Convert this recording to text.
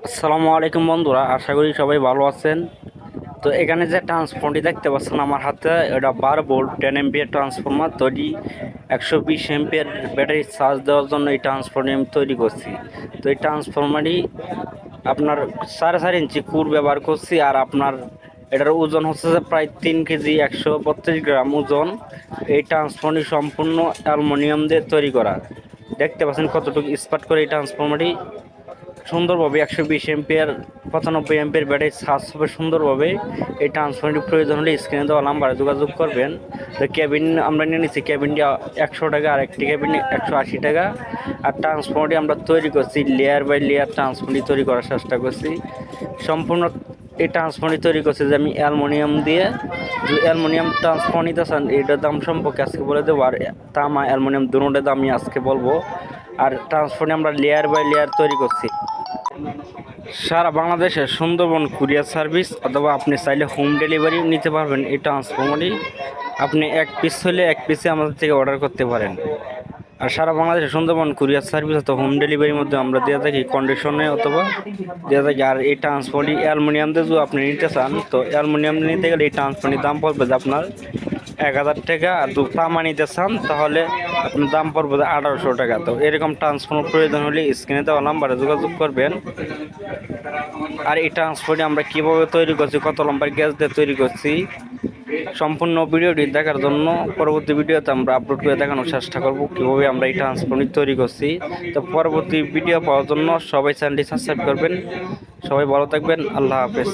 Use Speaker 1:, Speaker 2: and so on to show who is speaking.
Speaker 1: আসসালামু আলাইকুম বন্ধুরা, আশা করি সবাই ভালো আছেন। তো এখানে যে ট্রান্সফর্মটি দেখতে পাচ্ছেন, আমার হাতে এটা বার ভোল্ট টেন এমপিয়ার ট্রান্সফর্মার তৈরি। একশো বিশ এমপিয়ার ব্যাটারি চার্জ দেওয়ার জন্য এই ট্রান্সফর্মার আমি তৈরি করছি। তো এই ট্রান্সফর্মারটি আপনার সাড়ে চার ইঞ্চি কুর ব্যবহার করছি আর আপনার এটার ওজন হচ্ছে যে প্রায় তিন কেজি একশো বত্রিশ গ্রাম ওজন। এই ট্রান্সফর্মারটি সম্পূর্ণ অ্যালুমিনিয়াম দিয়ে তৈরি করা। দেখতে পাচ্ছেন কতটুকু স্পার্ট করে এই ট্রান্সফর্মারটি সুন্দরভাবে একশো বিশ এমপিয়ার পঁচানব্বই এমপিয়ার ব্যাটারি চার্জ হবে সুন্দরভাবে। এই ট্রান্সফর্মারটি প্রয়োজন হলে স্ক্রিনে দেওয়া নাম্বারে যোগাযোগ করবেন। তো ক্যাবিন আমরা নিয়ে নিচ্ছি ক্যাবিনটি একশো টাকা, আর একটি ক্যাবিন একশো আশি টাকা। আর ট্রান্সফর্মারটি আমরা তৈরি করছি লেয়ার বাই লেয়ার ট্রান্সফর্মারটি তৈরি করার চেষ্টা করছি। সম্পূর্ণ এই ট্রান্সফর্মারটি তৈরি করছি যে আমি অ্যালমোনিয়াম দিয়ে। যে অ্যালমোনিয়াম ট্রান্সফর্মার নিতে চান, এটার দাম সম্পর্কে আজকে বলে দেবো। আর তামা অ্যালমোনিয়াম, দুটোর দাম আমি আজকে বলব। আর ট্রান্সফর্মার আমরা লেয়ার বাই লেয়ার তৈরি করছি। সারা বাংলাদেশে সুন্দরবন কুরিয়ার সার্ভিস অথবা আপনি চাইলে হোম ডেলিভারি নিতে পারবেন এই ট্রান্সফর্মারই আপনি এক পিস হলে এক পিসে আমাদের থেকে অর্ডার করতে পারেন। আর সারা বাংলাদেশে সুন্দরবন কুরিয়ার সার্ভিস অথবা হোম ডেলিভারির মধ্যে আমরা দেওয়া থাকি কন্ডিশনে অথবা দেওয়া থাকি। আর এই ট্রান্সপোর্টই অ্যালুমিনিয়াম দিয়ে যদি আপনি নিতে চান, তো অ্যালুমিনিয়াম নিতে গেলে এই ট্রান্সপোর্টের দাম পড়বে যে আপনার এক হাজার টাকা। আর দু তামা নিতে চান, তাহলে আপনার দাম পড়বে আঠারোশো টাকা। তো এরকম ট্রান্সফর্মার প্রয়োজন হলে স্ক্রিনে দেওয়া নাম্বারে যোগাযোগ করবেন। আর এই ট্রান্সপোর্টে আমরা কীভাবে তৈরি করছি, কত লম্বার গ্যাস দিয়ে তৈরি করছি, সম্পূর্ণ ভিডিওটি দেখার জন্য পরবর্তী ভিডিওতে আমরা আপলোড করে দেখানোর চেষ্টা করব কীভাবে আমরা এই ট্রান্সপোর্ট তৈরি করছি। তো পরবর্তী ভিডিও পাওয়ার জন্য সবাই চ্যানেলটি সাবস্ক্রাইব করবেন। সবাই ভালো থাকবেন, আল্লাহ হাফেজ।